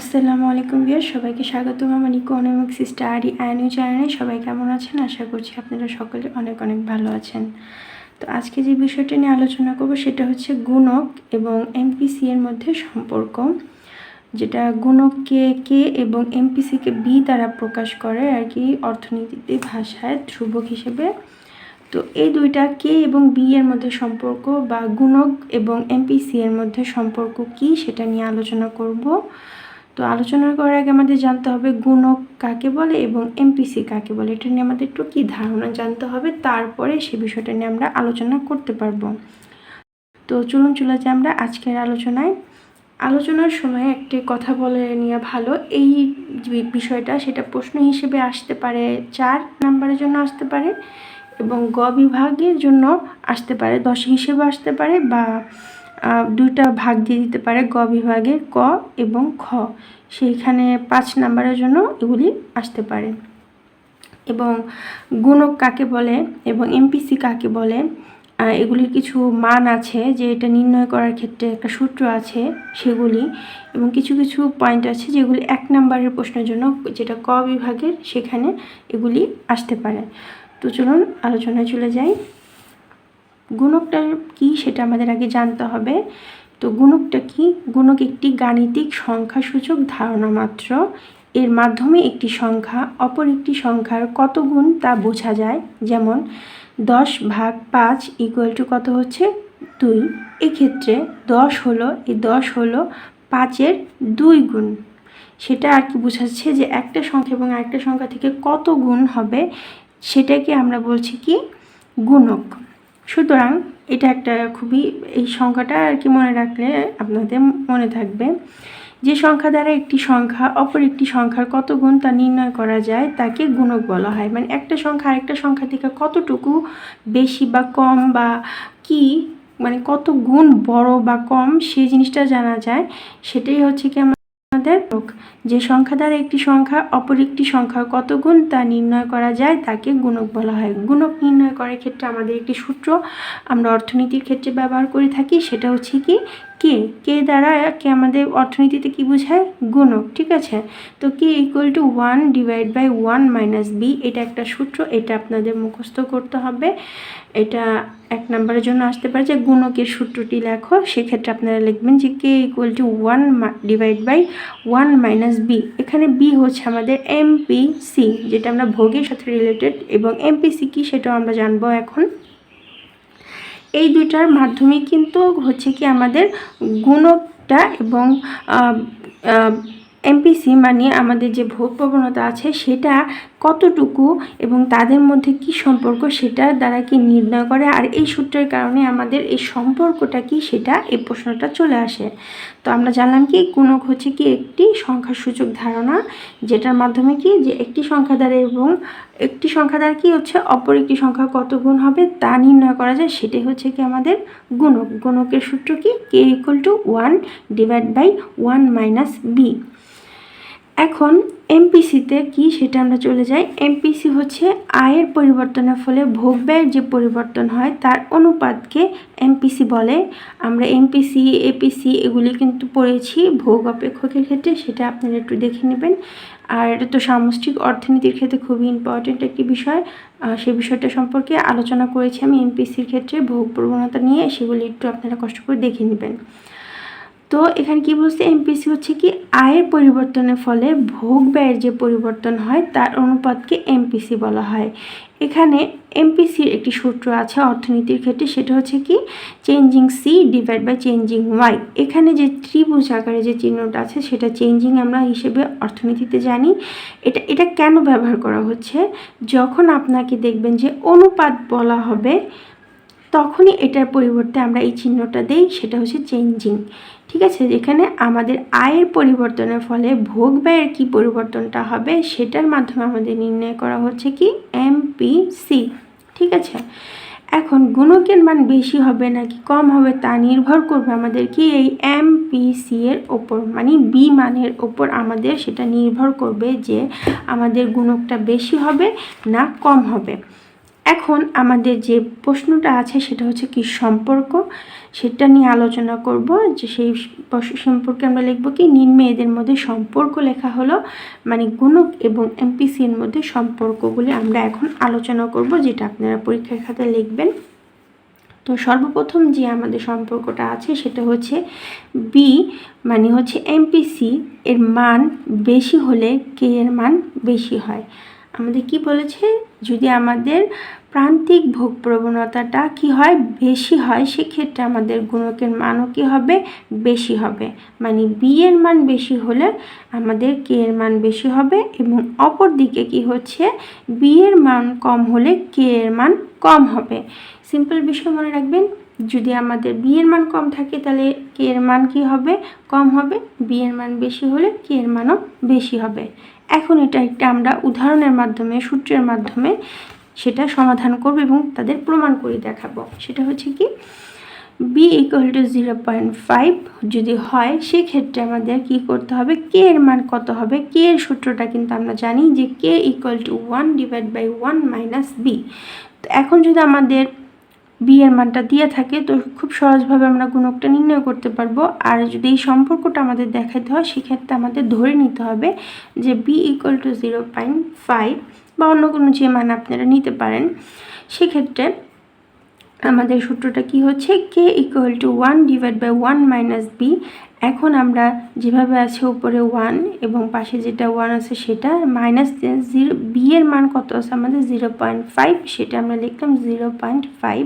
আসসালামু আলাইকুম বিয়ার সবাইকে স্বাগতম আমার ইকোনমিক্স স্টাডি অ্যানিউ চ্যানেলে সবাই কেমন আছেন? আশা করছি আপনারা সকলে অনেক অনেক ভালো আছেন। তো আজকে যে বিষয়টা নিয়ে আলোচনা করব সেটা হচ্ছে গুণক এবং এমপিসি এর মধ্যে সম্পর্ক। যেটা গুণককে কে এবং এমপিসিকে বি দ্বারা প্রকাশ করে আর কি অর্থনীতিতে, ভাষায় ধ্রুবক হিসেবে। তো এই দুইটা কে এবং বি এর মধ্যে সম্পর্ক বা গুণক এবং এমপিসি এর মধ্যে সম্পর্ক কি সেটা নিয়ে আলোচনা করব। তো আলোচনা করার আগে আমাদের জানতে হবে গুণক কাকে বলে এবং এমপিসি কাকে বলে? এটা নিয়ে আমাদের একটু কী ধারণা জানতে হবে? তারপরে সে বিষয়টা নিয়ে আমরা আলোচনা করতে পারব। তো চলুন, চলে যাই আমরা আজকের আলোচনায়। আলোচনার সময় একটি কথা বলে নিয়ে ভালো। এই বিষয়টা সেটা প্রশ্ন হিসেবে আসতে পারে, চার নাম্বারের জন্য আসতে পারে এবং গ বিভাগের জন্য আসতে পারে, দশ হিসেবে আসতে পারে বা দুইটা ভাগ দিয়ে দিতে পারে গ বিভাগে ক এবং খ। সেইখানে পাঁচ নাম্বারের জন্য এগুলি আসতে পারে। এবং গুণক কাকে বলে এবং এমপিসি কাকে বলে এগুলির কিছু মান আছে যে এটা নির্ণয় করার ক্ষেত্রে একটা সূত্র আছে সেগুলি। এবং কিছু কিছু পয়েন্ট আছে যেগুলি এক নম্বরের প্রশ্নের জন্য, যেটা ক বিভাগের সেখানে এগুলি আসতে পারে। তো চলুন আলোচনায় চলে যাই। গুণকটা কি সেটা আমাদের আগে জানতে হবে। তো গুণকটা কি? গুণক একটি গাণিতিক সংখ্যাসূচক ধারণা মাত্র। এর মাধ্যমে একটি সংখ্যা, অপর একটি সংখ্যার কত গুণ তা বোঝা যায়। যেমন, দশ ভাগ পাঁচ ইকুয়াল টু কত হচ্ছে? দুই। এক্ষেত্রে দশ হলো এই দশ হলো পাঁচের দুই গুণ। সেটা আর কি বোঝাচ্ছে যে একটা সংখ্যা এবং আরেকটা সংখ্যা থেকে কত গুণ হবে? সেটাকে আমরা বলছি কি? গুণক। সুতরাং এটা একটা খুবই, এই সংখ্যাটা আর কি মনে রাখলে আপনাদের মনে থাকবে। যে সংখ্যা দ্বারা একটি সংখ্যা অপর একটি সংখ্যার কত গুণ তা নির্ণয় করা যায় তাকে গুণক বলা হয়। মানে একটা সংখ্যা আরেকটা সংখ্যা থেকে কতটুকু বেশি বা কম বা কি মানে কত গুণ বড় বা কম সেই জিনিসটা জানা যায়। সেটাই হচ্ছে কি আমাদের যে সংখ্যা দ্বারা একটি সংখ্যা অপর একটি সংখ্যার কত গুণ তা নির্ণয় করা যায় তাকে গুণক বলা হয়। গুণক নির্ণয় করার ক্ষেত্রে আমাদের একটি সূত্র আমরা অর্থনীতির ক্ষেত্রে ব্যবহার করে থাকি, সেটা হচ্ছে কি? কে? কে দ্বারা কে আমাদের অর্থনীতিতে কি বোঝায়? গুণক, ঠিক আছে? তো K equal to one divide by one minus B এটা একটা সূত্র, এটা আপনাদের মুখস্থ করতে হবে। এটা এক নম্বরের জন্য আসতে পারে যে গুণকের সূত্রটি লেখো, সেক্ষেত্রে আপনারা লিখবেন যে K equal to one divide by one minus B এখানে বি হচ্ছে আমাদের এমপিসি যেটা আমরা ভোগের সাথে রিলেটেড এবং এমপিসি কি সেটাও আমরা জানব এখন। এই দুইটার মাধ্যমে কিন্তু হচ্ছে কি আমাদের গুণকটা এবং এমপিসি মানে আমাদের যে ভোগ প্রবণতা আছে সেটা কতটুকু এবং তাদের মধ্যে কি সম্পর্ক সেটা দ্বারা কি নির্ণয় করে, আর এই সূত্রের কারণে আমাদের এই সম্পর্কটা কি সেটা এই প্রশ্নটা চলে আসে। তো আমরা জানলাম কি গুণক হচ্ছে কি একটি সংখ্যাসূচক ধারণা, যেটার মাধ্যমে কি যে একটি সংখ্যা দ্বারা এবং একটি সংখ্যা দ্বারা কি হচ্ছে অপর একটি সংখ্যা কত গুণ হবে তা নির্ণয় করা যায়, সেটাই হচ্ছে কি আমাদের গুণক। গুণকের সূত্র কি? K equal to one divide by one minus B এখন এমপিসিতে কি সেটা আমরা চলে যাই। এমপিসি হচ্ছে আয়ের পরিবর্তনের ফলে ভোগ ব্যয়ের যে পরিবর্তন হয় তার অনুপাতকে এমপিসি বলে। আমরা এমপিসি এপিসি এগুলি কিন্তু পড়েছি ভোগ অপেক্ষকের ক্ষেত্রে, সেটা আপনারা একটু দেখে নেবেন। আর এটা তো সামষ্টিক অর্থনীতির ক্ষেত্রে খুবই ইম্পর্টেন্ট একটি বিষয়। সেই বিষয়টা সম্পর্কে আলোচনা করেছি আমি এমপিসির ক্ষেত্রে ভোগ প্রবণতা নিয়ে, সেগুলি একটু আপনারা কষ্ট করে দেখে নেবেন। তো এখানে কি বলছে এমপিসি হচ্ছে কি, আয়ের পরিবর্তনের ফলে ভোগ ব্যয়ের যে পরিবর্তন হয়, তার অনুপাতকে এমপিসি বলা হয়। এখানে এমপিসির একটি সূত্র আছে অর্থনীতির ক্ষেত্রে, সেটা হচ্ছে কি changing C divide by changing Y এখানে যে ত্রিভুজ আকারে যে চিহ্নটা আছে, সেটা চেঞ্জিং আমরা হিসেবে অর্থনীতিতে জানি। এটা এটা কেন ব্যবহার করা হচ্ছে? যখন আপনাকে দেখবেন যে অনুপাত বলা হবে তখনই এটার পরিবর্তে আমরা এই চিহ্নটা দেই, সেটা হচ্ছে চেঞ্জিং ঠিক আছে? যেখানে আমাদের আয়ের পরিবর্তনের ফলে ভোগ ব্যয়ের কী পরিবর্তনটা হবে, সেটার মাধ্যমে আমাদের নির্ণয় করা হচ্ছে কি? এমপিসি ঠিক আছে? এখন গুণকের মান বেশি হবে নাকি কম হবে তা নির্ভর করবে আমাদের কি এই এমপিসি এর ওপর মানে বি মানের ওপর আমাদের সেটা নির্ভর করবে যে আমাদের গুণকটা বেশি হবে না কম হবে। এখন আমাদের যে প্রশ্নটা আছে সেটা হচ্ছে কি সম্পর্ক? সেটা নিয়ে আলোচনা করব যে সেই সম্পর্কে আমরা লিখব কি, নিম্নে এদের মধ্যে সম্পর্ক লেখা হলো মানে গুণক এবং এমপিসি এর মধ্যে সম্পর্কগুলি আমরা এখন আলোচনা করব, যেটা আপনারা পরীক্ষার খাতায় লিখবেন। তো সর্বপ্রথম যে আমাদের সম্পর্কটা আছে সেটা হচ্ছে বি মানে হচ্ছে এমপিসি এর মান বেশি হলে কে এর মান বেশি হয়। আমাদের কি বলেছে? যদি আমাদের প্রান্তিক ভোগ প্রবণতাটা কি হয়? বেশি হয়, সেক্ষেত্রে আমাদের গুণকের মানও কি হবে? বেশি হবে। মানে বি এর মান বেশি হলে আমাদের কে এর মান বেশি হবে এবং অপর দিকে কি হচ্ছে? বি এর মান কম হলে কে এর মান কম হবে। সিম্পল বিষয় মনে রাখবেন, যদি আমাদের বি এর মান কম থাকে তাহলে কে এর মান কি হবে? কম হবে। বি এর মান বেশি হলে কে এর মানও বেশি হবে। এখন এটা একটা আমরা উদাহরণের মাধ্যমে, সূত্রের মাধ্যমে সেটা সমাধান করব এবং তাদের প্রমাণ করে দেখাবো। সেটা হচ্ছে কি B equal to zero point five যদি হয়, সেক্ষেত্রে আমাদের কি করতে হবে? কে এর মান কত হবে? কে এর সূত্রটা কিন্তু আমরা জানি যে K equal to one divide by one minus B তো এখন যদি আমাদের বি এর মানটা দিয়ে থাকে, তো খুব সহজভাবে আমরা গুণকটা নির্ণয় করতে পারব। আর যদি এই সম্পর্কটা আমাদের দেখাতে হয়, সেক্ষেত্রে আমাদের ধরে নিতে হবে যে B equal to zero point five বা অন্য কোনো যে মান আপনারা নিতে পারেন, সেক্ষেত্রে আমাদের সূত্রটা কি হচ্ছে? K equal to one divide by one minus B এখন আমরা যেভাবে আছে উপরে ওয়ান এবং পাশে যেটা ওয়ান আছে সেটা মাইনাস জিরো বি এর মান কত আছে আমাদের জিরো পয়েন্ট ফাইভ সেটা আমরা লিখলাম জিরো পয়েন্ট ফাইভ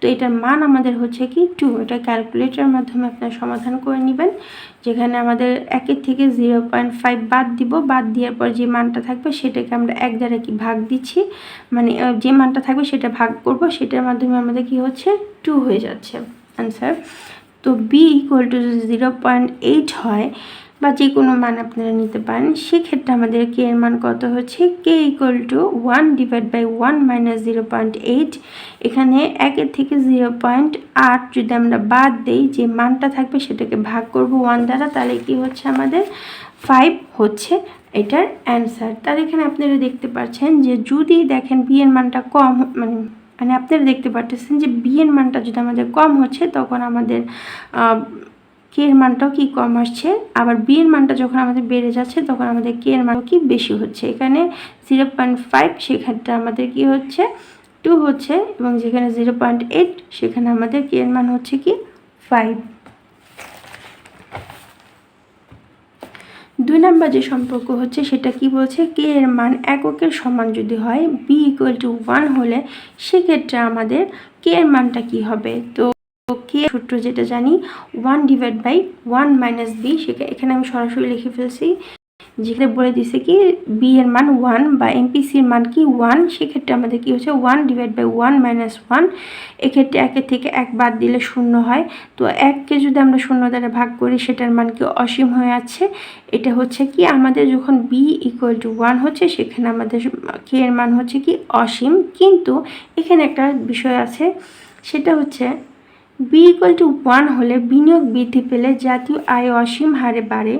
তো এটার মান আমাদের হচ্ছে কি টু এটা ক্যালকুলেটরের মাধ্যমে আপনারা সমাধান করে নেবেন, যেখানে আমাদের একের থেকে জিরো পয়েন্ট ফাইভ বাদ দিব, বাদ দেওয়ার পর যে মানটা থাকবে সেটাকে আমরা এক দ্বারা কি ভাগ দিচ্ছি মানে যে মানটা থাকবে সেটা ভাগ করব, সেটার মাধ্যমে আমাদের কি হচ্ছে টু হয়ে যাচ্ছে। অ্যান্সার তো B equal to zero point eight হয় বা যে কোনো মান আপনারা নিতে পারেন, সেক্ষেত্রে আমাদের কে এর মান কত হচ্ছে? K equal to one divide by one minus zero point eight এখানে একের থেকে জিরো পয়েন্ট আট যদি আমরা বাদ দেই, যে মানটা থাকবে সেটাকে ভাগ করব ওয়ান দ্বারা, তাহলে কি হচ্ছে আমাদের? ফাইভ হচ্ছে এটার অ্যান্সার তার এখানে আপনারা দেখতে পাচ্ছেন যে যদি দেখেন বি এর মানটা কম মানে মানে আপনারা দেখতে পাচ্ছেন যে বি এর মানটা যদি আমাদের কম হচ্ছে, তখন আমাদের কে এর মানটাও কি কম আসছে? আবার বি এর মানটা যখন আমাদের বেড়ে যাচ্ছে, তখন আমাদের কে এর মানও কি বেশি হচ্ছে? এখানে জিরো পয়েন্ট ফাইভ সেখানটা আমাদের কি হচ্ছে? টু হচ্ছে এবং যেখানে জিরো পয়েন্ট এইট সেখানে আমাদের কে এর মান হচ্ছে কি? ফাইভ দুই নাম্বার যে সম্পর্ক হচ্ছে সেটা কি বলছে? কে এর মান এককের সমান যদি হয় বি ইকুয়াল টু ওয়ান হলে সেক্ষেত্রে আমাদের কে এর মানটা কি হবে? তো কে সূত্র যেটা জানি one divide by one minus B সেটা এখানে আমি সরাসরি লিখে ফেলছি। যেখানে বলে দিছে কি বি এর মান ওয়ান বা এমপিসির মান কি ওয়ান সেক্ষেত্রে আমাদের কি হচ্ছে one divide by one minus one এক্ষেত্রে একের থেকে এক বাদ দিলে শূন্য হয়। তো এককে যদি আমরা শূন্য দ্বারা ভাগ করি, সেটার মান কি অসীম হয়ে আছে? এটা হচ্ছে কি, আমাদের যখন বি ইকুয়াল টু ওয়ান হচ্ছে, সেখানে আমাদের কে এর মান হচ্ছে কি অসীম। কিন্তু এখানে একটা বিষয় আছে, সেটা হচ্ছে বি ইকুয়াল টু ওয়ান হলে বিনিয়োগ বৃদ্ধি পেলে জাতীয় আয় অসীম হারে বাড়ে।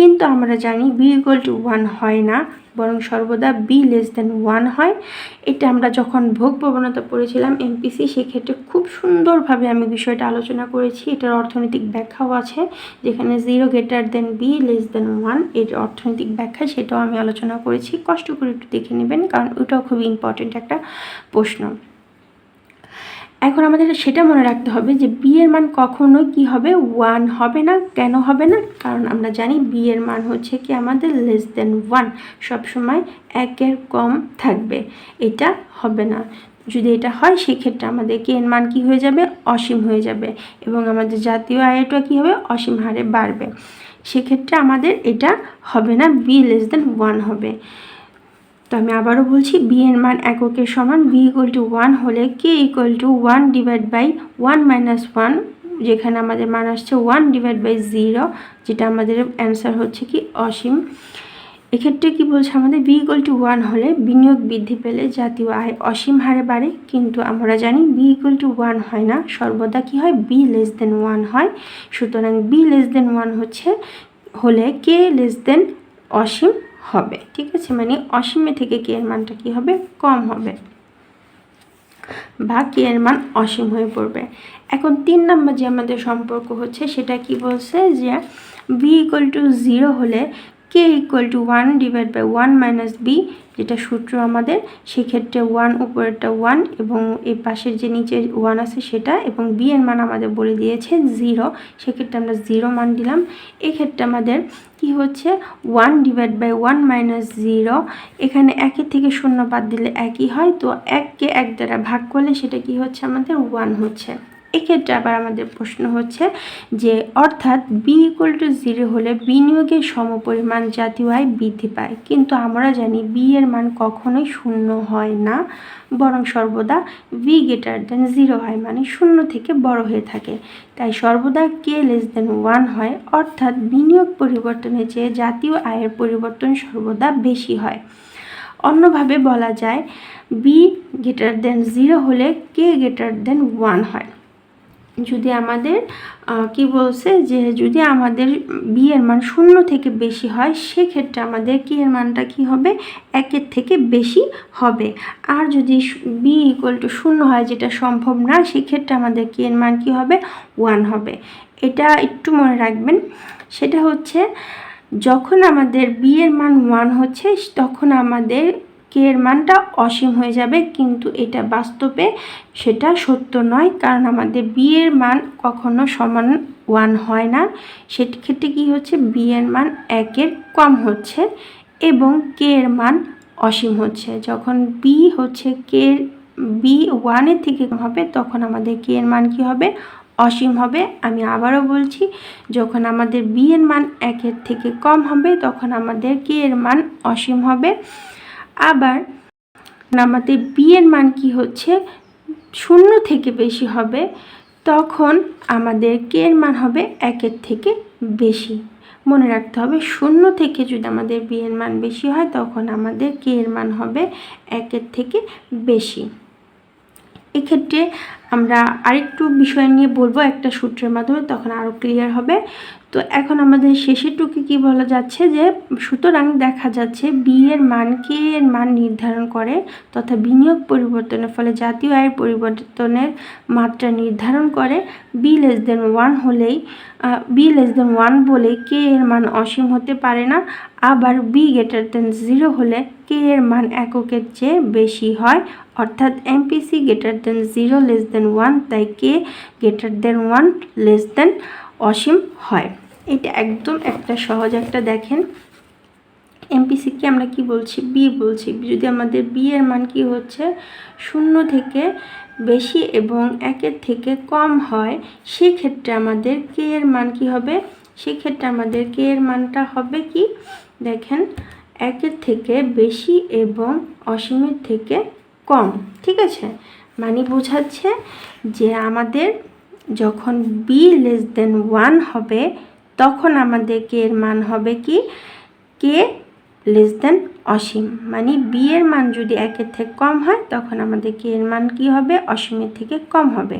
কিন্তু আমরা জানি বি ইকুয়াল টু ওয়ান হয় না, বরং সর্বদা বি লেস দেন ওয়ান হয়। এটা আমরা যখন ভোগ প্রবণতা পড়েছিলাম এমপিসি সেক্ষেত্রে খুব সুন্দরভাবে আমি বিষয়টা আলোচনা করেছি। এটার অর্থনৈতিক ব্যাখ্যাও আছে, যেখানে zero greater than B less than ওয়ানের অর্থনৈতিক ব্যাখ্যা, সেটাও আমি আলোচনা করেছি। কষ্ট করে একটু দেখে নেবেন, কারণ ওটাও খুবই ইম্পর্টেন্ট একটা প্রশ্ন। এখন আমাদের সেটা মনে রাখতে হবে যে বি এর মান কখনোই কি হবে? ওয়ান হবে না? কেন হবে না? কারণ আমরা জানি বি এর মান হচ্ছে কি আমাদের লেস দেন ওয়ান সবসময় একের কম থাকবে। এটা হবে না। যদি এটা হয়, সেক্ষেত্রে আমাদের কে এর মান কি হয়ে যাবে? অসীম হয়ে যাবে। এবং আমাদের জাতীয় আয়টা কি হবে? অসীম হারে বাড়বে। সেক্ষেত্রে আমাদের এটা হবে না। বি লেস দেন ওয়ান হবে। তো আমি আবারও বলছি বি এর মান এককের সমান বি ইকুয়াল টু ওয়ান হলে K equal to one divide by one minus one যেখানে আমাদের মান আসছে ওয়ান ডিভাইড বাই জিরো যেটা আমাদের অ্যান্সার হচ্ছে কি অসীম। এক্ষেত্রে কি বলছে আমাদের? বি ইকুয়াল টু ওয়ান হলে বিনিয়োগ বৃদ্ধি পেলে জাতীয় আয় অসীম হারে বাড়ে, কিন্তু আমরা জানি বি ইকুয়াল টু ওয়ান হয় না, সর্বদা কি হয়? বি লেস দেন ওয়ান হয়। সুতরাং বি লেস দেন ওয়ান হচ্ছে, হলে কে লেস দেন অসীম হবে, ঠিক আছে? মানে অসীমে থেকে কে এর মানটা কি হবে? কম হবে। বা কে এর মান অসীম হয়ে পড়বে। এখন তিন নম্বর যে আমাদের সম্পর্ক হচ্ছে, সেটা কি বলছে? যে বি ইকুয়াল টু জিরো হলে K equal to one divide by one minus B যেটা সূত্র আমাদের, সেক্ষেত্রে ওয়ান উপরেরটা ওয়ান এবং এই পাশের যে নিচে ওয়ান আছে সেটা এবং বি এর মান আমাদের বলে দিয়েছে জিরো সেক্ষেত্রে আমরা জিরো মান দিলাম। এক্ষেত্রে আমাদের কি হচ্ছে? One divide by one minus zero এখানে একের থেকে শূন্য বাদ দিলে একই হয়, তো এককে এক দ্বারা ভাগ করলে সেটা কি হচ্ছে? আমাদের ওয়ান হচ্ছে। এক্ষেত্রে আবার আমাদের প্রশ্ন হচ্ছে যে, অর্থাৎ বি ইকুয়াল টু জিরো হলে বিনিয়োগের সমপরিমাণ জাতীয় আয় বৃদ্ধি পায়। কিন্তু আমরা জানি বি এর মান কখনোই শূন্য হয় না, বরং সর্বদা বি গ্রেটার দেন জিরো হয় মানে শূন্য থেকে বড় হয়ে থাকে। তাই সর্বদা কে লেস দেন ওয়ান হয়, অর্থাৎ বিনিয়োগ পরিবর্তনের চেয়ে জাতীয় আয়ের পরিবর্তন সর্বদা বেশি হয়। অন্যভাবে বলা যায় বি গ্রেটার দেন জিরো হলে কে গ্রেটার দেন ওয়ান হয়। যদি আমাদের কি বলছে যে যদি আমাদের বি এর মান শূন্য থেকে বেশি হয়, সেক্ষেত্রে আমাদের কি এর মানটা কি হবে? একের থেকে বেশি হবে। আর যদি বি ইকুয়াল টু শূন্য হয়, যেটা সম্ভব না, সেক্ষেত্রে আমাদের কি এর মান কি হবে? ওয়ান হবে। এটা একটু মনে রাখবেন। সেটা হচ্ছে, যখন আমাদের বি এর মান ওয়ান হচ্ছে, তখন আমাদের কে এর মানটা অসীম হয়ে যাবে, কিন্তু এটা বাস্তবে সেটা সত্য নয়, কারণ আমাদের বি এর মান কখনো সমান ওয়ান হয় না। সেক্ষেত্রে কী হচ্ছে? বি এর মান একের কম হচ্ছে এবং কে এর মান অসীম হচ্ছে। যখন বি হচ্ছে কে বি ওয়ানের থেকে কম হবে, তখন আমাদের কে এর মান কী হবে? অসীম হবে। আমি আবারও বলছি, যখন আমাদের বি এর মান একের থেকে কম হবে, তখন আমাদের কে এর মান অসীম হবে। আবার আমাদের বি এর মান কি হচ্ছে? শূন্য থেকে বেশি হবে। তখন আমাদের কে এর মান হবে একের থেকে বেশি। মনে রাখতে হবে, শূন্য থেকে যদি আমাদের বি এর মান বেশি হয়, তখন আমাদের কে এর মান হবে একের থেকে বেশি। এক্ষেত্রে আমরা আরেকটু বিষয় নিয়ে বলব একটা সূত্রের মাধ্যমে, তখন আরও ক্লিয়ার হবে। তো এখন আমাদের শেষের টুকে কি বলা যাচ্ছে যে, সুতরাং দেখা যাচ্ছে বি এর মান কে এর মান নির্ধারণ করে তথা বিনিয়োগ পরিবর্তনের ফলে জাতীয় আয়ের পরিবর্তনের মাত্রা নির্ধারণ করে। বি লেস দেন ওয়ান হলেই বি লেস দেন ওয়ান বলে কে এর মান অসীম হতে পারে না। আবার বি গ্রেটার দেন জিরো হলে কে এর মান এককের চেয়ে বেশি হয়, অর্থাৎ MPC greater than zero less than one তাই K greater than one less than অসীম হয়। এটা একদম একটা সহজ একটা দেখেন। এমপিসিকে আমরা কি বলছি? বি বলছি। যদি আমাদের বি এর মান কি হচ্ছে? শূন্য থেকে বেশি এবং একের থেকে কম হয়, সেক্ষেত্রে আমাদের কে এর মান কি হবে? সেক্ষেত্রে আমাদের কে এর মানটা হবে কি? দেখেন, একের থেকে বেশি এবং অসীমের থেকে কম, ঠিক আছে? মানে বোঝাচ্ছে যে আমাদের যখন বি লেস দেন ওয়ান হবে, তখন আমাদের কে এর মান হবে কি? কে লেস দেন অসীম। মানে বি এর মান যদি একের থেকে কম হয়, তখন আমাদের কে এর মান কি হবে? অসীমের থেকে কম হবে।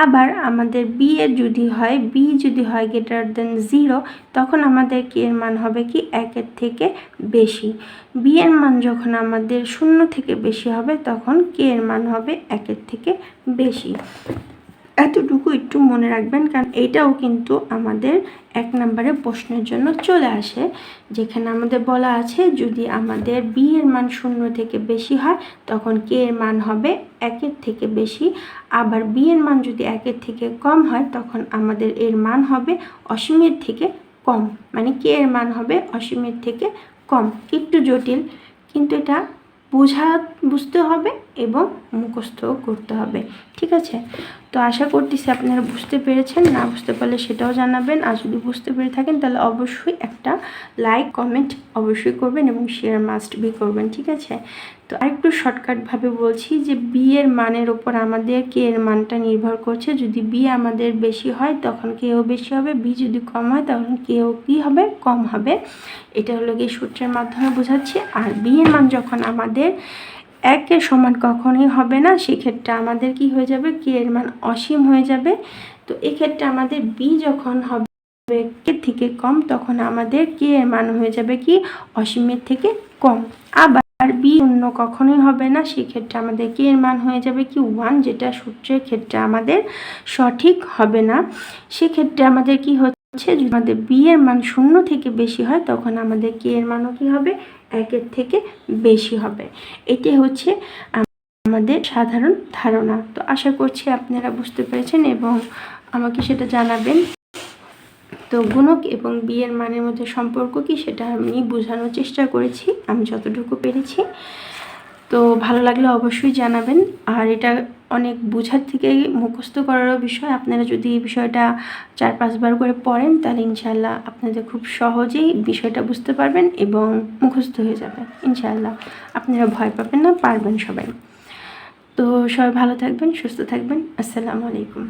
আবার আমাদের বি এর যদি হয় বি যদি হয় গ্রেটার দেন জিরো তখন আমাদের কে এর মান হবে কি একের থেকে বেশি। বি এর মান যখন আমাদের শূন্য থেকে বেশি হবে, তখন কে এর মান হবে একের থেকে বেশি। এতটুকু একটু মনে রাখবেন, কারণ এইটাও কিন্তু আমাদের এক নম্বরে প্রশ্নের জন্য চলে আসে। যেখানে আমাদের বলা আছে, যদি আমাদের বি এর মান শূন্য থেকে বেশি হয়, তখন কে এর মান হবে একের থেকে বেশি। আবার বি এর মান যদি একের থেকে কম হয়, তখন আমাদের এর মান হবে অসীমের থেকে কম। মানে কে এর মান হবে অসীমের থেকে কম। একটু জটিল, কিন্তু এটা বোঝা, বুঝতে হবে। এবং মুখস্থও করতে হবে, ঠিক আছে? তো আশা করতেছি আপনারা বুঝতে পেরেছেন, না বুঝতে পারলে সেটাও জানাবেন, আর যদি বুঝতে পেরে থাকেন তাহলে অবশ্যই একটা লাইক কমেন্ট অবশ্যই করবেন এবং শেয়ার মাস্ট বি করবেন, ঠিক আছে? তো আরেকটু শর্টকাটভাবে বলছি যে বি এর মানের ওপর আমাদের কে এর মানটা নির্ভর করছে, যদি বি আমাদের বেশি হয় তখন কেও বেশি হবে বি যদি কম হয় তখন কেও কী হবে? কম হবে। এটা হলো গিয়ে সূত্রের মাধ্যমে বোঝাচ্ছি, আর বি এর মান যখন আমাদের একের সমান কখনোই হবে না। সেক্ষেত্রে আমাদের কি হয়ে যাবে? কে এর মান অসীম হয়ে যাবে। তো এক্ষেত্রে আমাদের বি যখন হবে কে থেকে কম, তখন আমাদের কে এর মান হয়ে যাবে কি? অসীমের থেকে কম। আবার বি শূন্য কখনোই হবে না। সেক্ষেত্রে আমাদের কে এর মান হয়ে যাবে কি? ওয়ান যেটা সূত্রের ক্ষেত্রে আমাদের সঠিক হবে না। সেক্ষেত্রে আমাদের কি হচ্ছে? আমাদের বি এর মান শূন্য থেকে বেশি হয়, তখন আমাদের কে এর মানও কি হবে? একের থেকে বেশি হবে। এটি হচ্ছে আমাদের সাধারণ ধারণা। তো আশা করছি আপনারা বুঝতে পেরেছেন এবং আমাকে সেটা জানাবেন। তো গুণক এবং বিয়ের মানের মধ্যে সম্পর্ক কি সেটা আমি বোঝানোর চেষ্টা করেছি। আমি যতটুকু পেরেছি। তো ভালো লাগলে অবশ্যই জানাবেন। আর এটা অনেক বোঝার থেকে মুখস্থ করারও বিষয়। আপনারা যদি এই বিষয়টা চার পাঁচবার করে পড়েন, তাহলে ইনশাল্লাহ আপনাদের খুব সহজেই বিষয়টা বুঝতে পারবেন এবং মুখস্থ হয়ে যাবে। ইনশাল্লাহ আপনারা ভয় পাবেন না, পারবেন সবাই। তো সবাই ভালো থাকবেন, সুস্থ থাকবেন। আসসালামু আলাইকুম।